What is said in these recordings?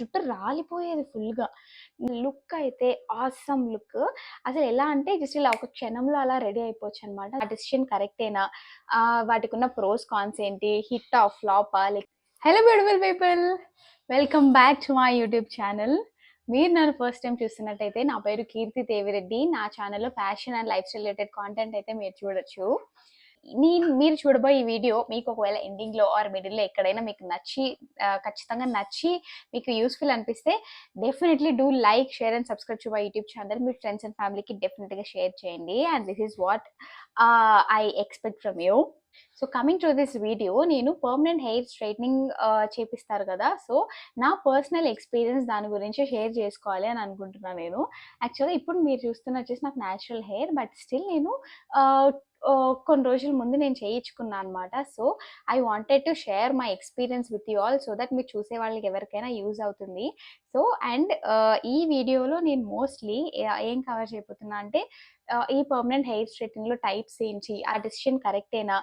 జుట్టు రాలిపోయేది ఫుల్‌గా. లుక్ అయితే ఆసమ్ లుక్. అసలు ఎలా అంటే జస్ట్ ఇలా ఒక క్షణంలో అలా రెడీ అయిపోవచ్చు అనమాట ఆ డెసిషన్ కరెక్టేనా? వాటికి ఉన్న ప్రోస్, కాన్స్ ఏంటి? హిట్టా? ఫ్లాపా? Like hello beautiful people. Welcome back to my YouTube channel. మీరు నన్ను ఫస్ట్ టైం చూస్తున్నట్టయితే నా పేరు కీర్తి దేవిరెడ్డి. నా ఛానల్‌లో fashion and life style related content అయితే మీరు చూడొచ్చు. నేను మీరు చూడబోయే ఈ వీడియో మీకు ఒకవేళ ఎండింగ్‌లో ఆర్ మిడిల్‌లో ఎక్కడైనా మీకు నచ్చి ఖచ్చితంగా నచ్చి మీకు యూస్ఫుల్ అనిపిస్తే definitely do like, share and subscribe to my YouTube channel. Me friends and ఫ్యామిలీకి డెఫినెట్‌గా షేర్ చేయండి. And this is what I expect from you. So coming to this video నేను పర్మనెంట్ హెయిర్ స్ట్రైట్నింగ్ చేపిస్తారు కదా! So నా personal experience దాని గురించి share చేసుకోవాలి అని అనుకుంటున్నాను నేను. యాక్చువల్‌గా ఇప్పుడు మీరు చూస్తున్న వచ్చేసి నాకు న్యాచురల్ హెయిర్. బట్ స్టిల్ నేను కొన్ని రోజుల ముందు నేను చేయించుకున్నాను అనమాట. So I wanted to share my experience with you all so that మీరు చూసే వాళ్ళకి ఎవరికైనా యూజ్ అవుతుంది. సో అండ్ ఈ వీడియోలో నేను మోస్ట్‌లీ ఏం కవర్ చేయబోతున్నా అంటే ఈ పర్మనెంట్ హెయిర్ స్ట్రెయిటనింగ్‌లో టైప్స్ ఏంటి? ఆ డెసిషన్ కరెక్టేనా?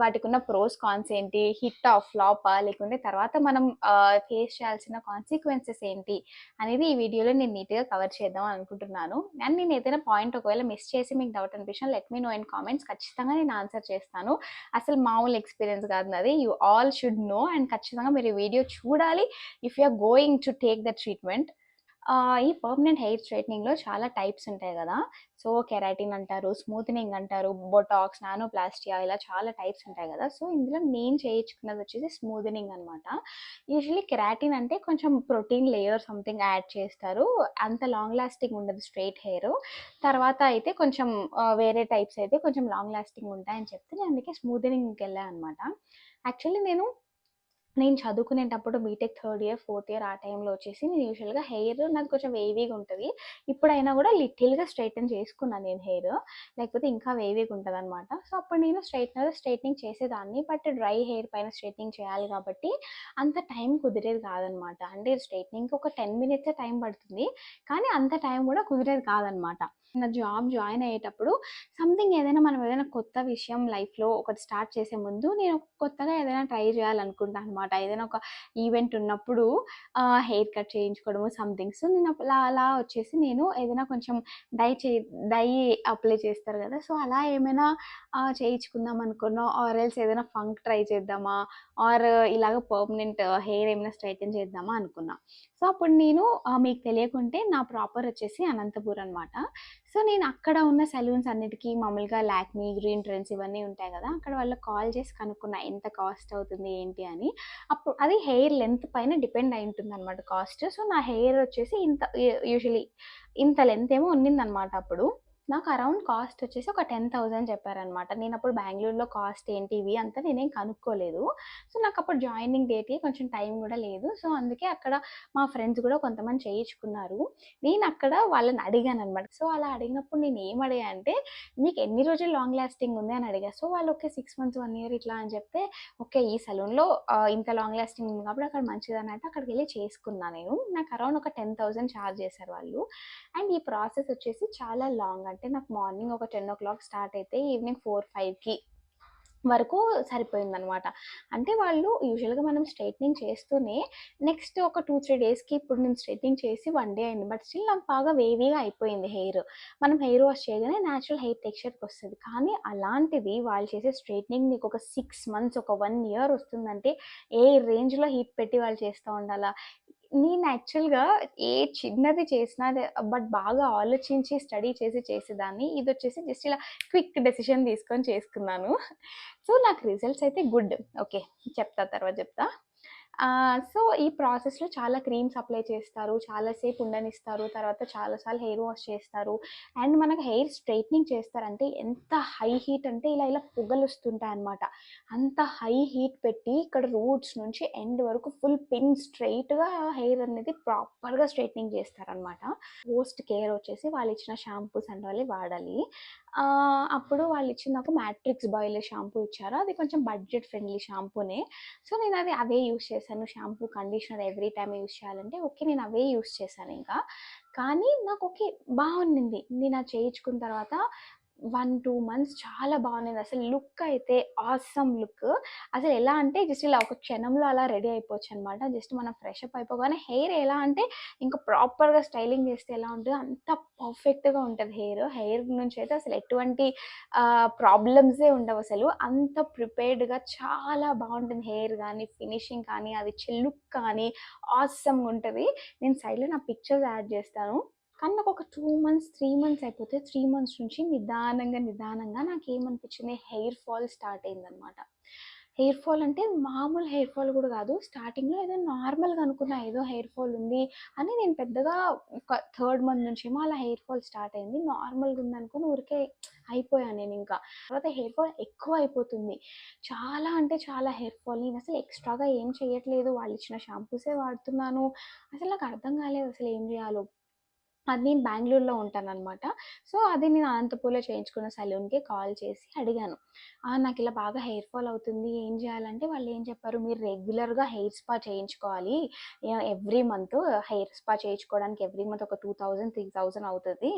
వాటికి ఉన్న ప్రోస్, కాన్స్ ఏంటి? హిట్ ఆఫ్ ఫ్లాపా? లేకుంటే తర్వాత మనం ఫేస్ చేయాల్సిన కాన్సిక్వెన్సెస్ ఏంటి? అనేది ఈ వీడియోలో నేను నీట్‌గా కవర్ చేద్దాం అనుకుంటున్నాను. అండ్ నేను ఏదైనా పాయింట్ ఒకవేళ మిస్ చేసి మీకు డౌట్ అనిపించిన let me know in comments. ఖచ్చితంగా నేను ఆన్సర్ చేస్తాను. అసలు మామూలు ఎక్స్‌పీరియన్స్ కాదు అది you all should know and ఖచ్చితంగా మీరు ఈ వీడియో చూడాలి. If you are going to take the treatment. ఈ పర్మనెంట్ హెయిర్ స్ట్రైట్నింగ్లో చాలా టైప్స్ ఉంటాయి కదా! సో కెరాటిన్ అంటారు, స్మూత్నింగ్ అంటారు, బొటాక్స్, నానోప్లాస్టియా ఇలా చాలా టైప్స్ ఉంటాయి కదా! సో ఇందులో నేను చేయించుకున్నది వచ్చేసి స్మూత్నింగ్ అనమాట. యూజువలీ కెరాటిన్ అంటే కొంచెం ప్రోటీన్ లేయర్ సంథింగ్ యాడ్ చేస్తారు. అంత లాంగ్ లాస్టింగ్ ఉండదు స్ట్రెయిట్ హెయిర్. తర్వాత అయితే కొంచెం వేరే టైప్స్ అయితే కొంచెం లాంగ్ లాస్టింగ్ ఉంటాయని చెప్తే నేను అందుకే వెళ్ళాను అనమాట. యాక్చువల్లీ నేను నేను చదువుకునేటప్పుడు BTech third year, fourth year ఆ టైంలో వచ్చేసి నేను యూజువల్‌గా హెయిర్ నాకు కొంచెం వేవీగా ఉంటుంది ఇప్పుడైనా కూడా లిటిల్‌గా స్ట్రెయిటన్ చేసుకున్నాను నేను హెయిర్. లేకపోతే ఇంకా వేవీగా ఉంటదనమాట. సో అప్పుడు నేను స్ట్రైట్నర్ స్ట్రైట్నింగ్ చేసేదాన్ని. బట్ డ్రై హెయిర్ పైన స్ట్రైట్నింగ్ చేయాలి కాబట్టి అంత టైం కుదిరేది కాదనమాట. అంటే స్ట్రైట్నింగ్కి ఒక 10 మినిట్సే టైం పడుతుంది. కానీ అంత టైం కూడా కుదిరేది కాదనమాట. నా జాబ్ జాయిన్ అయ్యేటప్పుడు సంథింగ్ ఏదైనా మనం ఏదైనా కొత్త విషయం లైఫ్‌లో ఒకటి స్టార్ట్ చేసే ముందు నేను కొత్తగా ఏదైనా ట్రై చేయాలనుకుంటాను అనమాట. ఏదైనా ఒక ఈవెంట్ ఉన్నప్పుడు హెయిర్ కట్ చేయించుకోవడము సంథింగ్. సో నేను అలా అలా వచ్చేసి నేను ఏదైనా కొంచెం డై చే డై అప్లై చేస్తారు కదా! సో అలా ఏమైనా చేయించుకుందాం అనుకున్నా ఆర్ ఎల్స్ ఏదైనా ఫంక్ ట్రై చేద్దామా? ఆర్ ఇలాగ పర్మనెంట్ హెయిర్ ఏమైనా స్ట్రైటన్ చేద్దామా అనుకున్నా. సో అప్పుడు నేను మీకు తెలియకుంటే నా ప్రాపర్ వచ్చేసి అనంతపూర్ అనమాట. సో నేను అక్కడ ఉన్న సెలూన్స్ అన్నిటికీ మామూలుగా లాక్మీ, గ్రీన్ ట్రెండ్స్ ఇవన్నీ ఉంటాయి కదా! అక్కడ వాళ్ళకి కాల్ చేసి కనుక్కున్నా ఎంత కాస్ట్ అవుతుంది ఏంటి అని. అప్పుడు అది హెయిర్ లెంత్ పైన డిపెండ్ అయి ఉంటుంది అనమాట కాస్ట్. సో నా హెయిర్ వచ్చేసి ఇంత యూజువలీ యూజువల్లీ ఇంత లెంత్ ఏమో ఉండిందనమాట అప్పుడు. నాకు అరౌండ్ కాస్ట్ వచ్చేసి ఒక 10,000 చెప్పారనమాట. నేను అప్పుడు బెంగళూరులో కాస్ట్ ఏంటి ఇవి అంతా నేనేం కనుక్కోలేదు. సో నాకు అప్పుడు జాయినింగ్ డేట్‌కి కొంచెం టైం కూడా లేదు. సో అందుకే అక్కడ మా ఫ్రెండ్స్ కూడా కొంతమంది చేయించుకున్నారు. నేను అక్కడ వాళ్ళని అడిగాను అనమాట సో అలా అడిగినప్పుడు నేను ఏం అడిగా అంటే మీకు ఎన్ని రోజులు లాంగ్ లాస్టింగ్ ఉంది అని అడిగా. సో వాళ్ళు okay six months, one year ఇట్లా అని చెప్తే ఓకే ఈ సలూన్‌లో ఇంత లాంగ్ లాస్టింగ్ ఉంది కాబట్టి అక్కడ మంచిదన్నట్టు అక్కడికెళ్ళి చేసుకున్నా నేను. నాకు అరౌండ్ ఒక 10,000 చార్జ్ చేశారు వాళ్ళు. అండ్ ఈ ప్రాసెస్ వచ్చేసి చాలా లాంగ్. అంటే నాకు మార్నింగ్ ఒక 10:00 స్టార్ట్ అయితే ఈవినింగ్ 4, 5కి వరకు సరిపోయిందనమాట. అంటే వాళ్ళు యూజువల్‌గా మనం స్ట్రైట్నింగ్ చేస్తూనే నెక్స్ట్ ఒక 2, 3 డేస్‌కి ఇప్పుడు నేను స్ట్రైట్నింగ్ చేసి వన్ డే అయింది. బట్ స్టిల్ నాకు బాగా వేవీగా అయిపోయింది హెయిర్. మనం హెయిర్ వాష్ చేయగానే న్యాచురల్ హెయిర్ టెక్స్చర్‌కొస్తది. కానీ అలాంటిది వాళ్ళు చేసే స్ట్రైట్నింగ్ నీకు ఒక సిక్స్ మంత్స్, ఒక వన్ ఇయర్ వస్తుందంటే ఏ రేంజ్‌లో హీట్ పెట్టి వాళ్ళు చేస్తా ఉండాలా? నేను యాక్చువల్‌గా ఏ చిన్నది చేసినా బట్ బాగా ఆలోచించి స్టడీ చేసి చేసేదాన్ని. ఇది వచ్చేసి జస్ట్ ఇలా క్విక్ డెసిషన్ తీసుకొని చేసుకున్నాను. సో నాకు రిజల్ట్స్ అయితే గుడ్. ఓకే. చెప్తా తర్వాత చెప్తా. సో ఈ ప్రాసెస్‌లో చాలా క్రీమ్స్ అప్లై చేస్తారు. చాలాసేపు ఉండనిస్తారు. తర్వాత చాలాసార్లు హెయిర్ వాష్ చేస్తారు. అండ్ మనకు హెయిర్ స్ట్రైట్నింగ్ చేస్తారంటే ఎంత హై హీట్ అంటే ఇలా ఇలా పొగలు వస్తుంటాయి అనమాట అంత హై హీట్ పెట్టి ఇక్కడ రూట్స్ నుంచి ఎండ్ వరకు ఫుల్ పిన్ స్ట్రెయిట్‌గా హెయిర్ అనేది ప్రాపర్‌గా స్ట్రెయిటనింగ్ చేస్తారనమాట. పోస్ట్ కేర్ వచ్చేసి వాళ్ళు ఇచ్చిన షాంపూస్ అండ్ వాళ్ళు వాడాలి. అప్పుడు వాళ్ళు ఇచ్చిన నాకు మ్యాట్రిక్స్ బాయిలర్ షాంపూ ఇచ్చారు. అది కొంచెం బడ్జెట్ ఫ్రెండ్లీ షాంపూనే. సో నేను అది అవే యూజ్ చేశాను. Shampoo, conditioner every time use చేయాలంటే ఓకే. నేను అవే యూజ్ చేశాను ఇంకా. కానీ నాకు ఓకే బాగుండింది నేను అది చేయించుకున్న తర్వాత 1, 2 మంత్స్ చాలా బాగుండింది. అసలు లుక్ అయితే ఆసమ్ లుక్. అసలు ఎలా అంటే జస్ట్ ఇలా ఒక క్షణంలో అలా రెడీ అయిపోవచ్చు అనమాట జస్ట్ మనం ఫ్రెష్ అప్ అయిపోగానే హెయిర్ ఎలా అంటే ఇంకా ప్రాపర్‌గా స్టైలింగ్ చేస్తే ఎలా ఉంటుందో అంత పర్ఫెక్ట్‌గా ఉంటుంది హెయిర్. హెయిర్ నుంచి అయితే అసలు ఎటువంటి ప్రాబ్లమ్సే ఉండవు అసలు అంత ప్రిపేర్డ్‌గా చాలా బాగుంటుంది హెయిర్ కానీ ఫినిషింగ్ కానీ, అది ఇచ్చే లుక్ కానీ ఆసమ్‌గా ఉంటుంది నేను సైడ్‌లో నా పిక్చర్స్ యాడ్ చేస్తాను. కానీ నాకొక 2 మంత్స్, త్రీ మంత్స్ అయిపోతే త్రీ మంత్స్ నుంచి నిదానంగా, నిదానంగా నాకు ఏమనిపించింది హెయిర్ ఫాల్ స్టార్ట్ అయిందనమాట. హెయిర్ ఫాల్ అంటే మామూలు హెయిర్ ఫాల్ కూడా కాదు. స్టార్టింగ్‌లో ఏదో నార్మల్‌గా అనుకున్నా ఏదో హెయిర్ ఫాల్ ఉంది అని నేను పెద్దగా ఒక థర్డ్ మంత్ నుంచేమో అలా హెయిర్ ఫాల్ స్టార్ట్ అయింది. నార్మల్‌గా ఉందనుకోని ఊరికే అయిపోయాను నేను ఇంకా తర్వాత హెయిర్ ఫాల్ ఎక్కువ అయిపోతుంది. చాలా అంటే చాలా హెయిర్ ఫాల్. అసలు ఎక్స్‌ట్రాగా ఏం చేయట్లేదు. వాళ్ళు ఇచ్చిన షాంపూసే వాడుతున్నాను. అసలు నాకు అర్థం కాలేదు అసలు ఏం చేయాలో. అది నేను బెంగళూరులో ఉంటానన్నమాట సో, అది నేను అనంతపూర్‌లో చేయించుకున్న సలూన్‌కి కాల్ చేసి అడిగాను. నాకు ఇలా బాగా హెయిర్ ఫాల్ అవుతుంది. ఏం చేయాలంటే వాళ్ళు ఏం చెప్పారు, "మీరు రెగ్యులర్‌గా హెయిర్ స్పా చేయించుకోవాలి. ఎవ్రీ మంత్ హెయిర్ స్పా చేయించుకోవడానికి ఎవ్రీ మంత్ ఒక టూ థౌజండ్ త్రీ థౌజండ్ అవుతుంది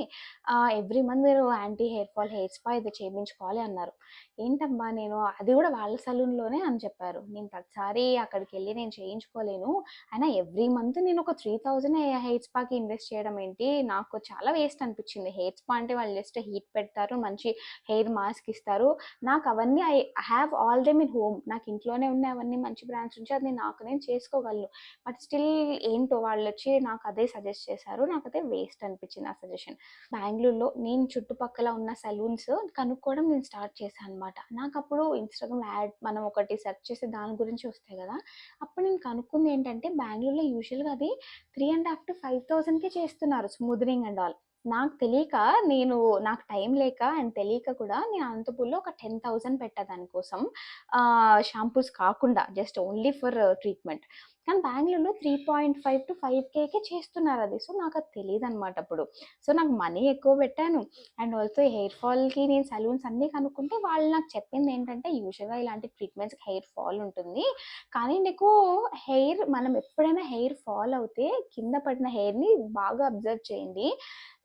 ఎవ్రీ మంత్ మీరు anti hair fall hair spa ఇది చేయించుకోవాలి" అన్నారు. ఏంటమ్మా నేను అది కూడా వాళ్ళ సలూన్‌లోనే అని చెప్పారు. నేను ప్రతిసారి అక్కడికెళ్ళి నేను చేయించుకోలేను. అయినా ఎవ్రీ మంత్ నేను ఒక 3000 హెయిర్ స్పాకి ఇన్వెస్ట్ చేయడం ఏంటి, నాకు చాలా వేస్ట్ అనిపించింది. హెయిర్ స్పా అంటే వాళ్ళు జస్ట్ హీట్ పెడతారు. మంచి హెయిర్ మాస్క్ ఇస్తారు. నాకు అవన్నీ I have all them in home. నాకు ఇంట్లోనే ఉన్నాయి అవన్నీ మంచి బ్రాండ్స్ నుంచి అది నాకు నేను చేసుకోగలను. బట్ స్టిల్ ఏంటో వాళ్ళు వచ్చి నాకు అదే సజెస్ట్ చేశారు. నాకు అదే వేస్ట్ అనిపించింది ఆ సజెషన్. బెంగళూరులో నేను చుట్టుపక్కల ఉన్న సలూన్స్ కనుక్కోవడం నేను స్టార్ట్ చేశాను అనమాట. నాకు అప్పుడు ఇన్స్టాగ్రామ్ యాడ్ మనం ఒకటి సెర్చ్ చేసి దాని గురించి వస్తాయి కదా! అప్పుడు నేను కనుక్కుంది ఏంటంటే బెంగళూరులో యూజువల్‌గా అది 3,500-5,000కే చేస్తున్నారు స్మూదనింగ్ అండ్ ఆల్. నాకు తెలియక నేను నాకు టైం లేక అండ్ తెలియక కూడా నేను అనంతపూర్‌లో ఒక 10,000 పెట్టా దానికోసం షాంపూస్ కాకుండా జస్ట్ ఓన్లీ ఫర్ ట్రీట్మెంట్. కానీ బెంగళూరులో three point five to five కేకే చేస్తున్నారు అది సో, నాకు అది తెలియదు అనమాట అప్పుడు. సో, నాకు మనీ ఎక్కువ పెట్టాను. అండ్ ఆల్సో హెయిర్ ఫాల్‌కి నేను సలూన్స్ అన్నీ కనుక్కుంటే వాళ్ళు నాకు చెప్పింది ఏంటంటే యూజువల్‌గా ఇలాంటి ట్రీట్మెంట్స్‌కి హెయిర్ ఫాల్ ఉంటుంది. కానీ నీకు హెయిర్ మనం ఎప్పుడైనా హెయిర్ ఫాల్ అవుతే కింద పడిన హెయిర్‌ని బాగా అబ్జర్వ్ చేయండి.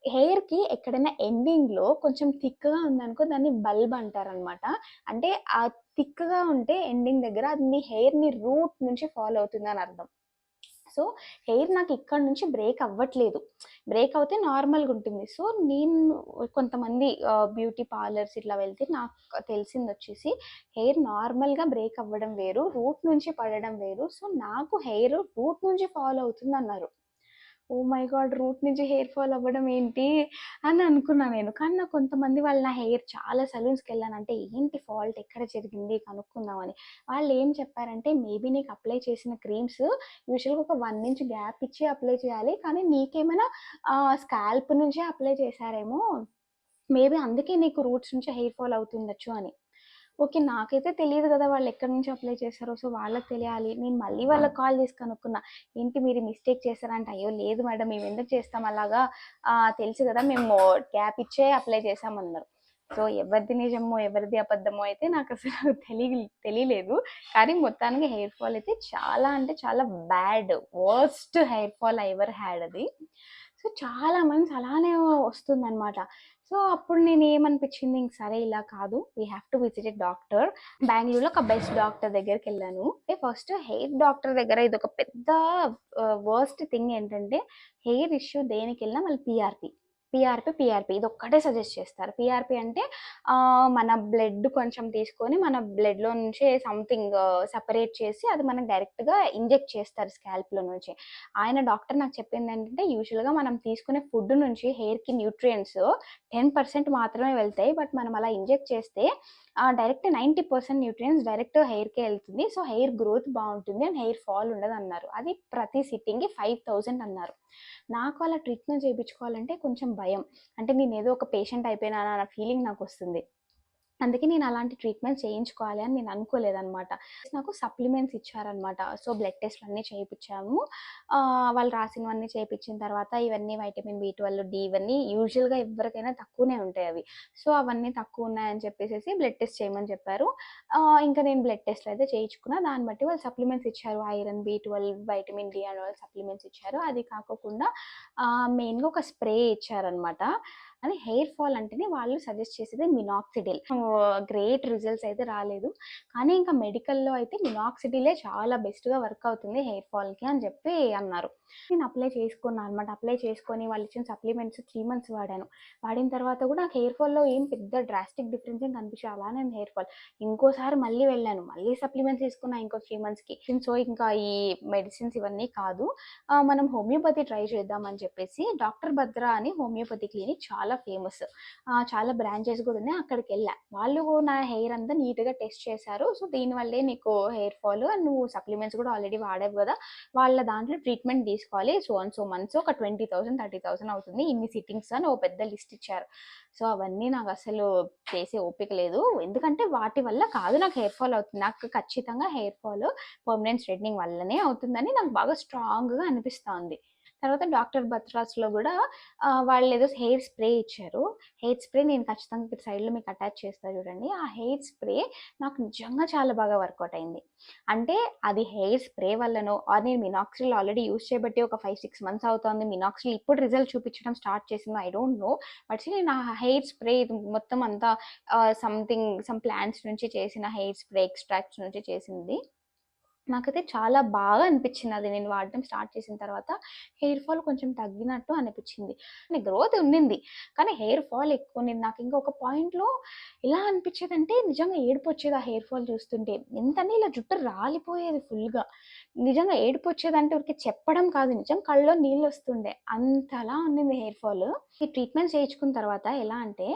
హెయిర్‌కి ఎక్కడైనా ఎండింగ్‌లో కొంచెం థిక్‌గా ఉందనుకో దాన్ని బల్బ్ అంటారనమాట. అంటే ఆ థిక్‌గా ఉంటే ఎండింగ్ దగ్గర అది మీ హెయిర్‌ని రూట్ నుంచి ఫాలో అవుతుంది అని అర్థం. సో, హెయిర్ నాకు ఇక్కడ నుంచి బ్రేక్ అవ్వట్లేదు. బ్రేక్ అవుతే నార్మల్‌గా ఉంటుంది. సో, నేను కొంతమంది బ్యూటీ పార్లర్స్ ఇట్లా వెళ్తే నాకు తెలిసింది వచ్చేసి హెయిర్ నార్మల్‌గా బ్రేక్ అవ్వడం వేరు. రూట్ నుంచి పడడం వేరు. సో, నాకు హెయిర్ రూట్ నుంచి ఫాలో అవుతుంది అన్నారు ఓ మై గాడ్! రూట్ నుంచి హెయిర్ ఫాల్ అవ్వడం ఏంటి అని అనుకున్నా నేను. కానీ నాకు కొంతమంది వాళ్ళు నా హెయిర్ చాలా సలూన్స్‌కెళ్ళాను. అంటే ఏంటి ఫాల్ట్ ఎక్కడ జరిగింది కనుక్కుందామని. ఏం చెప్పారంటే మేబీ నీకు అప్లై చేసిన క్రీమ్స్ యూజువల్‌గా ఒక వన్ ఇంచ్ గ్యాప్ ఇచ్చి అప్లై చేయాలి. కానీ నీకేమైనా స్కాల్ప్ నుంచే అప్లై చేశారేమో. మేబీ అందుకే నీకు రూట్స్ నుంచి హెయిర్ ఫాల్ అవుతుండొచ్చు అని. ఓకే. నాకైతే తెలీదు కదా! వాళ్ళు ఎక్కడి నుంచి అప్లై చేశారో. సో, వాళ్ళకి తెలియాలి. నేను మళ్ళీ వాళ్ళకి కాల్ చేసి కనుక్కున్నా. ఏంటి మీరు మిస్టేక్ చేశారా అంటే, అయ్యో! లేదు మేడం మేము ఎందుకు చేస్తాం అలాగా తెలుసు కదా! మేము గ్యాప్ ఇచ్చే అప్లై చేశామన్నారు. సో, ఎవరిది నిజమో, ఎవరిది అబద్ధమో అయితే నాకసలు తెలి తెలియలేదు. కానీ మొత్తానికి హెయిర్ ఫాల్ అయితే చాలా అంటే చాలా bad. Worst hair fall I ever had అది. సో, చాలా మంది అలానే వస్తుందన్నమాట సో, అప్పుడు నేను ఏమనిపించింది ఇంక సరే ఇలా కాదు. We have to visit a doctor. బెంగళూరులో ఒక బెస్ట్ డాక్టర్ దగ్గరికెళ్ళాను. అంటే ఫస్ట్ హెయిర్ డాక్టర్ దగ్గర ఇదొక పెద్ద uh, వర్స్ట్ థింగ్ ఏంటంటే హెయిర్ ఇష్యూ దేనికి వెళ్ళినా మళ్ళీ పిఆర్పి పీఆర్‌పీ, ఇది ఒక్కటే సజెస్ట్ చేస్తారు. పిఆర్పి అంటే మన బ్లడ్ కొంచెం తీసుకొని మన బ్లడ్‌లో నుంచి సంథింగ్ సపరేట్ చేసి అది మనం డైరెక్ట్‌గా ఇంజెక్ట్ చేస్తారు స్కాల్ప్‌లో నుంచి. ఆయన డాక్టర్ నాకు చెప్పింది ఏంటంటే యూజువల్‌గా మనం తీసుకునే ఫుడ్ నుంచి హెయిర్‌కి న్యూట్రియంట్స్ 10% మాత్రమే వెళ్తాయి. బట్ మనం అలా ఇంజెక్ట్ చేస్తే direct ninety percent nutrients direct హెయిర్‌కే వెళ్తుంది సో, హెయిర్ గ్రోత్ బాగుంటుంది అండ్ హెయిర్ ఫాల్ ఉండదు అన్నారు అది ప్రతి సిట్టింగ్‌కి 5000 అన్నారు. నాకు అలా ట్రీట్మెంట్ చేయించుకోవాలంటే కొంచెం భయం. అంటే నేనేదో ఒక పేషెంట్ అయిపోయినా అన్న ఫీలింగ్ నాకు వస్తుంది అందుకే నేను అలాంటి ట్రీట్మెంట్ చేయించుకోవాలి అని నేను అనుకోలేదనమాట. నాకు సప్లిమెంట్స్ ఇచ్చారనమాట. సో, బ్లడ్ టెస్ట్లు అన్నీ చేయించాము వాళ్ళు రాసినవన్నీ చేయించిన తర్వాత ఇవన్నీ వైటమిన్ బి12, డి ఇవన్నీ యూజువల్‌గా ఎవ్వరికైనా తక్కువనే ఉంటాయి అవి. సో, అవన్నీ తక్కువ ఉన్నాయని చెప్పేసి బ్లడ్ టెస్ట్ చేయమని చెప్పారు. ఇంకా నేను బ్లడ్ టెస్ట్‌లు అయితే చేయించుకున్నా. దాన్ని బట్టి వాళ్ళు సప్లిమెంట్స్ ఇచ్చారు. ఐరన్, బి12, వైటమిన్ డి అండ్ వాళ్ళు సప్లిమెంట్స్ ఇచ్చారు. అది కాకోకుండా మెయిన్‌గా ఒక స్ప్రే ఇచ్చారనమాట. అని హెయిర్ ఫాల్ అంటేనే వాళ్ళు సజెస్ట్ చేసేది మినాక్సిడిల్ గ్రేట్ రిజల్ట్స్ అయితే రాలేదు. కానీ ఇంకా మెడికల్లో అయితే మినాక్సిడిలే చాలా బెస్ట్గా వర్క్ అవుతుంది హెయిర్ ఫాల్కి అని చెప్పి అన్నారు. నేను అప్లై చేసుకున్నాను అనమాట అప్లై చేసుకొని వాళ్ళు ఇచ్చిన సప్లిమెంట్స్ త్రీ మంత్స్ వాడాను. వాడిన తర్వాత కూడా నాకు హెయిర్ ఫాల్లో ఏం పెద్ద డ్రాస్టిక్ డిఫరెన్స్ ఏం కనిపించాలి అలా నేను హెయిర్ ఫాల్. ఇంకోసారి మళ్ళీ వెళ్ళాను. మళ్ళీ సప్లిమెంట్స్ తీసుకున్నా ఇంకో త్రీ మంత్స్కి సో ఇంకా ఈ మెడిసిన్స్ ఇవన్నీ కాదు. మనం హోమియోపతి ట్రై చేద్దామని చెప్పేసి డాక్టర్ భద్ర అని హోమియోపతి క్లినిక్ చాలా ఫేమస్ చాలా బ్రాంచెస్ కూడా ఉన్నాయి. అక్కడికి వెళ్ళా వాళ్ళు నా హెయిర్ అంతా నీట్గా టెస్ట్ చేశారు. సో దీనివల్లే నీకు హెయిర్ ఫాల్ అండ్ నువ్వు సప్లిమెంట్స్ కూడా ఆల్రెడీ వాడావు కదా. వాళ్ళ దాంట్లో ట్రీట్మెంట్ తీసుకోవాలి. సో అండ్ సో మంత్స్ ఒక ట్వంటీ థౌసండ్ థర్టీ థౌసండ్ అవుతుంది. ఇన్ని సిట్టింగ్స్ అని ఓ పెద్ద లిస్ట్ ఇచ్చారు. సో అవన్నీ నాకు అసలు చేసే ఓపిక లేదు. ఎందుకంటే వాటి వల్ల కాదు నాకు హెయిర్ ఫాల్ అవుతుంది. నాకు ఖచ్చితంగా హెయిర్ ఫాల్ పర్మనెంట్ స్ట్రెట్నింగ్ వల్లనే అవుతుందని నాకు బాగా స్ట్రాంగ్గా అనిపిస్తోంది. తర్వాత డాక్టర్ బత్రాస్లో కూడా వాళ్ళు ఏదో హెయిర్ స్ప్రే ఇచ్చారు. హెయిర్ స్ప్రే నేను ఖచ్చితంగా ఇక్కడ సైడ్లో మీకు అటాచ్ చేస్తా చూడండి. ఆ హెయిర్ స్ప్రే నాకు నిజంగా చాలా బాగా వర్కౌట్ అయింది. అంటే అది హెయిర్ స్ప్రే వల్లనో ఆర్ నేను మినాక్సిల్ ఆల్రెడీ యూస్ చేయబట్టి ఒక ఫైవ్ సిక్స్ మంత్స్ అవుతుంది. మినాక్సిల్ ఇప్పుడు రిజల్ట్ చూపించడం స్టార్ట్ చేసింది ఐ డోంట్ నో. బట్ నేను ఆ హెయిర్ స్ప్రే మొత్తం అంతా సంథింగ్ సమ్ ప్లాంట్స్ నుంచి చేసిన హెయిర్ స్ప్రే ఎక్స్ట్రాక్ట్స్ నుంచి చేసింది. నాకైతే చాలా బాగా అనిపించింది అది. నేను వాడడం స్టార్ట్ చేసిన తర్వాత హెయిర్ ఫాల్ కొంచెం తగ్గినట్టు అనిపించింది. గ్రోత్ ఉండింది. కానీ హెయిర్ ఫాల్ ఎక్కువ ఉంది నాకు ఇంకొక పాయింట్లో ఎలా అనిపించేదంటే నిజంగా ఏడుపు వచ్చేది ఆ హెయిర్ ఫాల్ చూస్తుంటే. ఎంతనే ఇలా జుట్టు రాలిపోయేది ఫుల్గా. నిజంగా ఏడుపు వచ్చేదంటే ఊరికి చెప్పడం కాదు. నిజం కళ్ళలో నీళ్ళు వస్తుండే. అంతలా ఉండింది హెయిర్ ఫాల్. ఈ ట్రీట్మెంట్ చేయించుకున్న తర్వాత ఎలా అంటే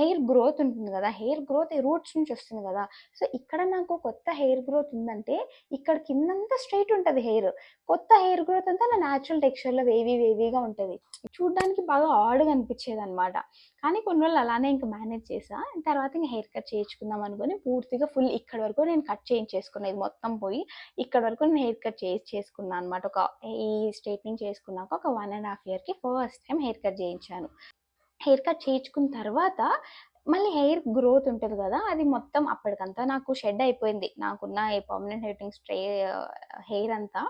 హెయిర్ గ్రోత్ ఉంటుంది కదా హెయిర్ గ్రోత్ రూట్స్ నుంచి వస్తుంది కదా. సో ఇక్కడ నాకు కొత్త హెయిర్ గ్రోత్ ఉందంటే ఇక్కడ కిందంతా స్ట్రైట్ ఉంటుంది హెయిర్. కొత్త హెయిర్ గ్రోత్ అంతా నా న్యాచురల్ టెక్స్చర్లో వేవీ వేవీగా ఉంటుంది. చూడ్డానికి బాగా ఆడుగా అనిపించేది అనమాట కానీ కొన్ని రోజులు అలానే ఇంకా మేనేజ్ చేసా. తర్వాత ఇంకా హెయిర్ కట్ చేయించుకుందాం అనుకుని పూర్తిగా ఫుల్ ఇక్కడ వరకు నేను కట్ చేయించేసుకున్నా. ఇది మొత్తం పోయి ఇక్కడ వరకు నేను హెయిర్ కట్ చేసి చేసుకున్నాను అనమాట ఒక ఈ స్ట్రైట్నింగ్ చేసుకున్నాక ఒక వన్ అండ్ హాఫ్ ఇయర్కి ఫస్ట్ టైం హెయిర్ కట్ చేయించాను. హెయిర్ కట్ చేయించుకున్న తర్వాత మళ్ళీ హెయిర్ గ్రోత్ ఉంటుంది కదా అది మొత్తం అప్పటికంతా నాకు షెడ్ అయిపోయింది. నాకున్న ఈ పర్మనెంట్ హెయిటింగ్ స్ట్రే హెయిర్ అంతా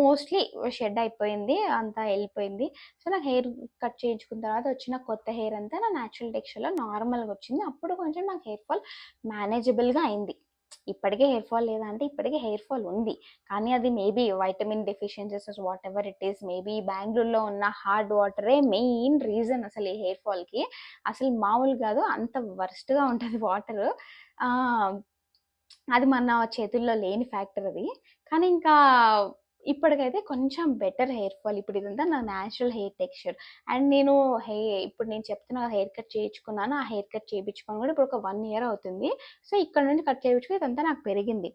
మోస్ట్లీ షెడ్ అయిపోయింది అంతా వెళ్ళిపోయింది. సో నాకు హెయిర్ కట్ చేయించుకున్న తర్వాత వచ్చిన కొత్త హెయిర్ అంతా నా న్యాచురల్ టెక్స్చర్లో నార్మల్గా వచ్చింది. అప్పుడు కొంచెం నాకు హెయిర్ ఫాల్ మేనేజబుల్గా అయింది. ఇప్పటికే హెయిర్ ఫాల్ లేదా అంటే ఇప్పటికే హెయిర్ ఫాల్ ఉంది. కానీ అది maybe vitamin deficiencies whatever it is maybe బెంగళూరులో ఉన్న హార్డ్ వాటరే మెయిన్ రీజన్ అసలు ఈ హెయిర్ ఫాల్కి అసలు మామూలు కాదు అంత వర్స్ట్గా ఉంటుంది వాటర్ అది మన చేతుల్లో లేని ఫ్యాక్టర్ అది. కానీ ఇంకా ఇప్పటికైతే కొంచెం బెటర్ హెయిర్ ఫాల్. ఇప్పుడు ఇదంతా నా న్యాచురల్ హెయిర్ టెక్స్చర్. అండ్ నేను హెయిర్ ఇప్పుడు నేను చెప్తున్నా హెయిర్ కట్ చేయించుకున్నాను. ఆ హెయిర్ కట్ చేయించుకొని కూడా ఇప్పుడు ఒక వన్ ఇయర్ అవుతుంది. సో ఇక్కడ నుండి కట్ చేయించుకుని ఇదంతా నాకు పెరిగింది.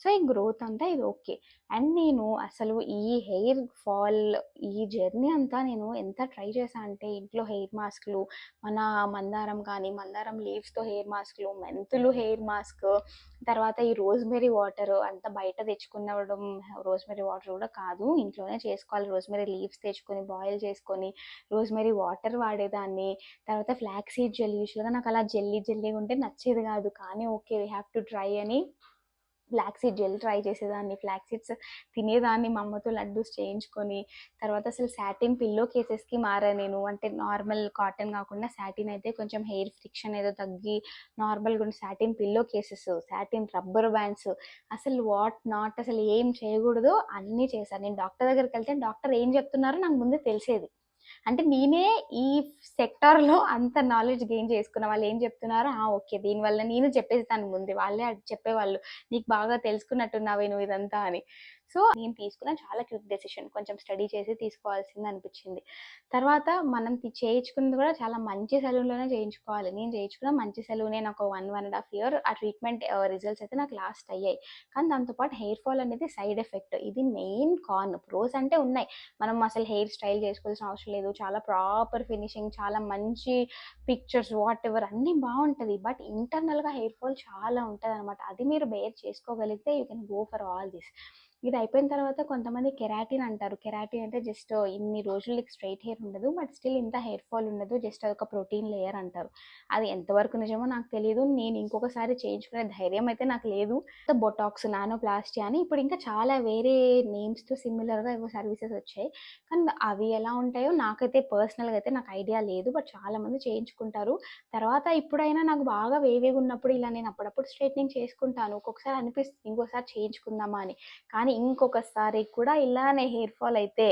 సో ఈ గ్రోత్ అంతా ఇది ఓకే. అండ్ నేను అసలు ఈ హెయిర్ ఫాల్ ఈ జర్నీ అంతా నేను ఎంత ట్రై చేశాను అంటే ఇంట్లో హెయిర్ మాస్క్లు మన మందారం కానీ మందారం లీవ్స్తో హెయిర్ మాస్క్లు మెంతులు హెయిర్ మాస్క్ తర్వాత ఈ రోజ్మెరీ వాటర్ అంతా బయట తెచ్చుకున్నవడం రోజ్మెరీ వాటర్ కూడా కాదు ఇంట్లోనే చేసుకోవాలి. రోజ్మెరీ లీవ్స్ తెచ్చుకొని బాయిల్ చేసుకొని రోజ్మెరీ వాటర్ వాడేదాన్ని. తర్వాత ఫ్లాక్సీడ్ జెల్లీ నాకు అలా జెల్లీ జెల్లీగా ఉంటే నచ్చేది కాదు. కానీ okay we have to try అని ఫ్లాక్సీడ్ జెల్ ట్రై చేసేదాన్ని. ఫ్లాక్సీడ్స్ తినేదాన్ని మా అమ్మతో లడ్డూస్ చేయించుకొని. తర్వాత అసలు సాటిన్ పిల్లో కేసెస్కి మారా నేను. అంటే నార్మల్ కాటన్ కాకుండా సాటిన్ అయితే కొంచెం హెయిర్ ఫ్రిక్షన్ ఏదో తగ్గి నార్మల్గా ఉండే satin pillow cases satin rubber bands. అసలు వాట్ నాట్ అసలు ఏం చేయకూడదు అన్నీ చేశాను. నేను డాక్టర్ దగ్గరికి వెళ్తే డాక్టర్ ఏం చెప్తున్నారో నాకు ముందే తెలిసేది. అంటే నేనే ఈ సెక్టార్లో అంత నాలెడ్జ్ గెయిన్ చేసుకున్న వాళ్ళు ఏం చెప్తున్నారో? ఆ ఓకే దీనివల్ల నేను చెప్పేస్తాను ముందే. వాళ్ళే చెప్పేవాళ్ళు. నీకు బాగా తెలుసుకున్నట్టున్నావే నువ్వు ఇదంతా అని. సో నేను తీసుకున్న చాలా క్విక్ డెసిషన్. కొంచెం స్టడీ చేసి తీసుకోవాల్సింది అనిపించింది. తర్వాత మనం చేయించుకున్నది కూడా చాలా మంచి సెలూన్లోనే చేయించుకోవాలి. నేను చేయించుకున్న మంచి సెలూనే నాకు one one and half year. ఆ ట్రీట్మెంట్ రిజల్ట్స్ అయితే నాకు లాస్ట్ అయ్యాయి. కానీ దాంతోపాటు హెయిర్ ఫాల్ అనేది సైడ్ ఎఫెక్ట్. ఇది మెయిన్ కాన్. ప్రోస్ అంటే ఉన్నాయి. మనం అసలు హెయిర్ స్టైల్ చేసుకోవాల్సిన అవసరం లేదు. చాలా ప్రాపర్ ఫినిషింగ్ చాలా మంచి పిక్చర్స్ వాట్ ఎవర్ అన్నీ బాగుంటుంది. బట్ ఇంటర్నల్గా హెయిర్ ఫాల్ చాలా ఉంటుంది అనమాట అది మీరు బేర్ చేసుకోగలిగితే you can go for all this. ఇది అయిపోయిన తర్వాత కొంతమంది కెరాటిన్ అంటారు. కెరాటిన్ అంటే జస్ట్ ఇన్ని రోజులు స్ట్రైట్ హెయిర్ ఉండదు. బట్ స్టిల్ ఇంత హెయిర్ ఫాల్ ఉండదు. జస్ట్ అదొక ప్రోటీన్ లేయర్ అంటారు. అది ఎంతవరకు నిజమో నాకు తెలియదు నేను ఇంకొకసారి చేయించుకునే ధైర్యం అయితే నాకు లేదు. బొటాక్స్ నానోప్లాస్టీ అని ఇప్పుడు ఇంకా చాలా వేరే నేమ్స్తో సిమిలర్గా ఏవో సర్వీసెస్ వచ్చాయి. కానీ అవి ఎలా ఉంటాయో నాకైతే పర్సనల్గా అయితే నాకు ఐడియా లేదు. బట్ చాలామంది చేయించుకుంటారు. తర్వాత ఇప్పుడైనా నాకు బాగా వేవేగా ఉన్నప్పుడు ఇలా నేను అప్పుడప్పుడు స్ట్రైట్నింగ్ చేసుకుంటాను. ఒక్కొక్కసారి అనిపిస్తుంది. ఇంకోసారి చేయించుకుందామా అని. కానీ ఇంకొకసారి కూడా ఇలానే హెయిర్ ఫాల్ అయితే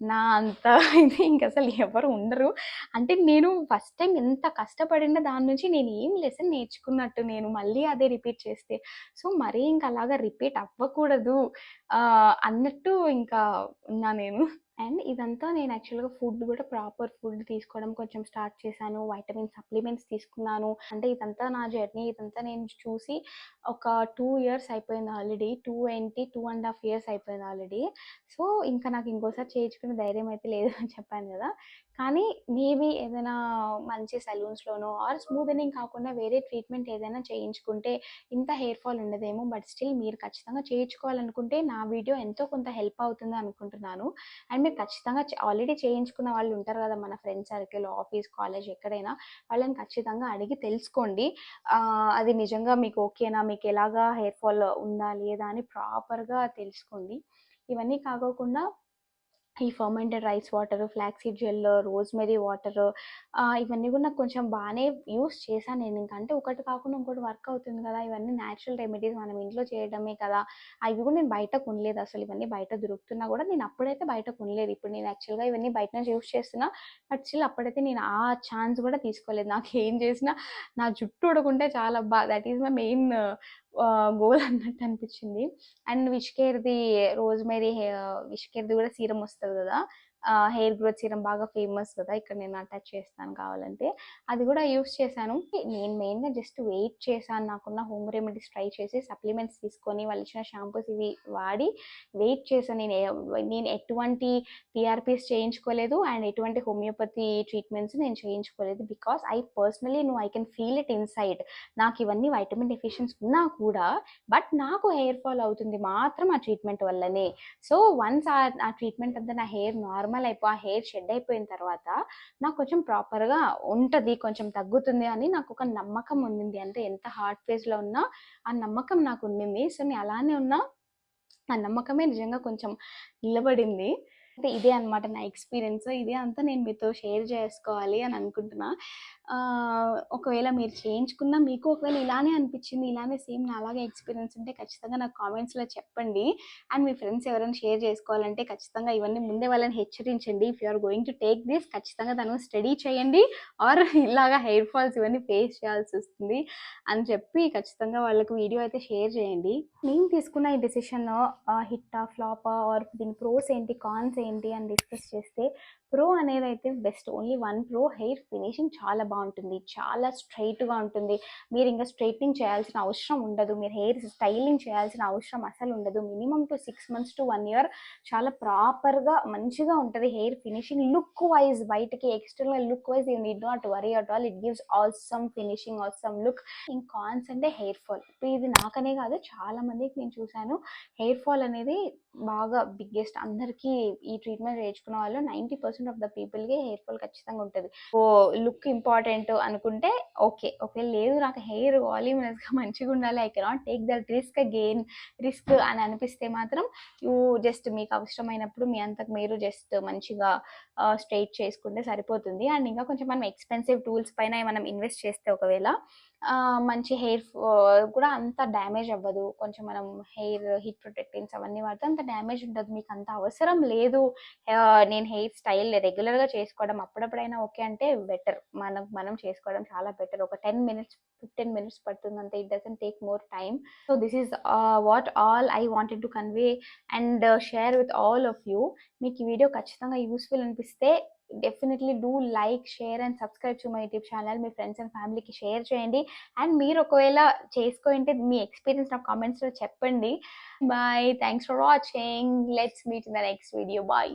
నా అంత ఇది ఇంక అసలు ఎవరు ఉండరు. అంటే నేను ఫస్ట్ టైం ఎంత కష్టపడిన దాని నుంచి నేను ఏం లెసన్ నేర్చుకున్నట్టు నేను మళ్ళీ అదే రిపీట్ చేస్తే. సో మరీ ఇంకా అలాగా రిపీట్ అవ్వకూడదు. అన్నట్టు ఇంకా ఉన్నా నేను. అండ్ ఇదంతా నేను యాక్చువల్గా ఫుడ్ కూడా ప్రాపర్ ఫుడ్ తీసుకోవడం కొంచెం స్టార్ట్ చేశాను. వైటమిన్ సప్లిమెంట్స్ తీసుకున్నాను. అంటే ఇదంతా నా జర్నీ. ఇదంతా నేను చూసి ఒక టూ ఇయర్స్ అయిపోయింది ఆల్రెడీ. టూ ఏంటి టూ అండ్ హాఫ్ ఇయర్స్ అయిపోయింది ఆల్రెడీ. సో ఇంకా నాకు ఇంకోసారి చేయించుకునే ధైర్యం అయితే లేదు అని చెప్పాను కదా. కానీ మేబీ ఏదైనా మంచి సలూన్స్లోనో ఆర్ స్మూదనింగ్ కాకుండా వేరే ట్రీట్మెంట్ ఏదైనా చేయించుకుంటే ఇంత హెయిర్ ఫాల్ ఉండదేమో బట్ స్టిల్ మీరు ఖచ్చితంగా చేయించుకోవాలనుకుంటే నా వీడియో ఎంతో కొంత హెల్ప్ అవుతుంది అనుకుంటున్నాను. అండ్ మీరు ఖచ్చితంగా ఆల్రెడీ చేయించుకున్న వాళ్ళు ఉంటారు కదా మన ఫ్రెండ్ సర్కిల్ ఆఫీస్ కాలేజ్ ఎక్కడైనా వాళ్ళని ఖచ్చితంగా అడిగి తెలుసుకోండి. అది నిజంగా మీకు ఓకేనా? మీకు ఎలాగా హెయిర్ ఫాల్ ఉందా లేదా అని ప్రాపర్గా తెలుసుకోండి. ఇవన్నీ కాకోకుండా ఈ fermented rice water flaxseed gel rosemary water ఇవన్నీ కూడా నాకు కొంచెం బాగానే యూస్ చేశాను నేను. ఇంకంటే ఒకటి కాకుండా ఇంకోటి వర్క్ అవుతుంది కదా ఇవన్నీ న్యాచురల్ రెమెడీస్ మనం ఇంట్లో చేయడమే కదా. అవి కూడా నేను బయట కొనలేదు అసలు ఇవన్నీ బయట దొరుకుతున్నా కూడా నేను అప్పుడైతే బయట కొనలేదు. ఇప్పుడు నేను యాక్చువల్గా ఇవన్నీ బయట నుంచి యూస్ చేస్తున్నా బట్ స్టిల్ అప్పుడైతే నేను ఆ ఛాన్స్ కూడా తీసుకోలేదు. నాకు ఏం చేసినా నా జుట్టు ఉడకుంటే చాలా బా that is my main goal అన్నట్టు అనిపించింది. అండ్ విష్కేర్ది రోజ్మెరీ విష్కేర్ది కూడా సీరం వస్తుంది కదా. హెయిర్ గ్రోత్ సీరం బాగా ఫేమస్ కదా ఇక్కడ నేను అటాచ్ చేస్తాను కావాలంటే. అది కూడా యూస్ చేశాను. నేను మెయిన్గా జస్ట్ వెయిట్ చేశాను. నాకున్న హోమ్ రెమెడీస్ ట్రై చేసి సప్లిమెంట్స్ తీసుకొని వాళ్ళు ఇచ్చిన షాంపూస్ ఇవి వాడి వెయిట్ చేశాను. నేను నేను ఎటువంటి టీఆర్పీస్ చేయించుకోలేదు అండ్ ఎటువంటి హోమియోపతి ట్రీట్మెంట్స్ నేను చేయించుకోలేదు బికాస్ ఐ పర్సనలీ నువ్వు I can feel it inside. నాకు ఇవన్నీ వైటమిన్ డెఫిషియన్స్ ఉన్నా కూడా బట్ నాకు హెయిర్ ఫాల్ అవుతుంది మాత్రం ఆ ట్రీట్మెంట్ వల్లనే. సో వన్స్ ఆ ట్రీట్మెంట్ అంతా నా హెయిర్ నార్మల్ నార్మల్ అయిపో ఆ హెయిర్ షెడ్ అయిపోయిన తర్వాత నాకు కొంచెం ప్రాపర్గా ఉంటుంది కొంచెం తగ్గుతుంది అని నాకు ఒక నమ్మకం ఉండింది అంటే ఎంత హార్ట్ ఫేస్లో ఉన్నా ఆ నమ్మకం నాకు ఉండింది సో నేను అలానే ఉన్నా ఆ నమ్మకమే నిజంగా కొంచెం నిలబడింది. అంటే ఇదే అనమాట నా ఎక్స్పీరియన్స్ ఇదే అంతా నేను మీతో షేర్ చేసుకోవాలి అని అనుకుంటున్నా. ఒకవేళ మీరు చేయించుకున్నా మీకు ఒకవేళ ఇలానే అనిపించింది ఇలానే సేమ్ నా అలాగే ఎక్స్పీరియన్స్ ఉంటే ఖచ్చితంగా నాకు కామెంట్స్లో చెప్పండి. అండ్ మీ ఫ్రెండ్స్ ఎవరైనా షేర్ చేసుకోవాలంటే ఖచ్చితంగా ఇవన్నీ ముందే వాళ్ళని హెచ్చరించండి. If you're going to take this ఖచ్చితంగా తను స్టడీ చేయండి. ఆర్ ఇలాగా హెయిర్ ఫాల్స్ ఇవన్నీ ఫేస్ చేయాల్సి వస్తుంది అని చెప్పి ఖచ్చితంగా వాళ్ళకి వీడియో అయితే షేర్ చేయండి. నేను తీసుకున్న ఈ డెసిషన్ హిట్టా ఫ్లాపా ఆర్ దీని ప్రోస్ ఏంటి కాన్స్ ఏంటి అని డిస్కస్ చేస్తే ప్రో అనేది అయితే best only one pro hair finishing చాలా బాగుంటుంది. చాలా స్ట్రైట్గా ఉంటుంది. మీరు ఇంకా స్ట్రైట్నింగ్ చేయాల్సిన అవసరం ఉండదు. మీరు హెయిర్ స్టైలింగ్ చేయాల్సిన అవసరం అసలు ఉండదు. Minimum to six months to one year చాలా ప్రాపర్గా మంచిగా ఉంటుంది హెయిర్ ఫినిషింగ్ లుక్ వైజ్ బయటకి external look wise you need not worry at all it gives awesome finishing awesome look in cons అంటే హెయిర్ ఫాల్ ఇప్పుడు ఇది నాకనే కాదు చాలా మందికి నేను చూశాను. హెయిర్ ఫాల్ అనేది బాగా బిగ్గెస్ట్ అందరికీ ఈ ట్రీట్మెంట్ చేయించుకున్న వాళ్ళు నైంటీ పర్సెంట్ ఆఫ్ ద పీపుల్కి హెయిర్ ఫాల్ ఖచ్చితంగా ఉంటుంది. ఓ లుక్ ఇంపార్టెంట్ అనుకుంటే ఓకే ఓకే లేదు నాకు హెయిర్ వాల్యూమినస్గా మంచిగా ఉండాలి I cannot take that risk gain risk అని అనిపిస్తే మాత్రం యూ జస్ట్ మీకు అవసరమైనప్పుడు మీ అంతకు మీరు జస్ట్ మంచిగా స్ట్రైట్ చేసుకుంటే సరిపోతుంది. అండ్ ఇంకా కొంచెం మనం ఎక్స్పెన్సివ్ టూల్స్ పైన మనం ఇన్వెస్ట్ చేస్తే ఒకవేళ మంచి హెయిర్ కూడా అంత డ్యామేజ్ అవ్వదు. కొంచెం మనం హెయిర్ హీట్ ప్రొటెక్టింగ్స్ అవన్నీ వాడితే అంత డ్యామేజ్ ఉండదు. మీకు అంత అవసరం లేదు. నేను హెయిర్ స్టైల్ రెగ్యులర్గా చేసుకోవడం అప్పుడప్పుడైనా ఓకే అంటే బెటర్ మనం మనం చేసుకోవడం చాలా బెటర్ ఒక టెన్ మినిట్స్ ఫిఫ్టీన్ మినిట్స్ పడుతుంది అంతే it doesn't take more time so this is what all I wanted to convey and share with all of you మీకు ఈ వీడియో ఖచ్చితంగా యూస్ఫుల్ అనిపిస్తే definitely do like share and subscribe to my YouTube channel me friends and ఫ్యామిలీకి share చేయండి. And మీరు ఒకవేళ చేసుకోంటే మీ ఎక్స్పీరియన్స్ నాకు కామెంట్స్లో చెప్పండి. Bye thanks for watching let's meet in the next video bye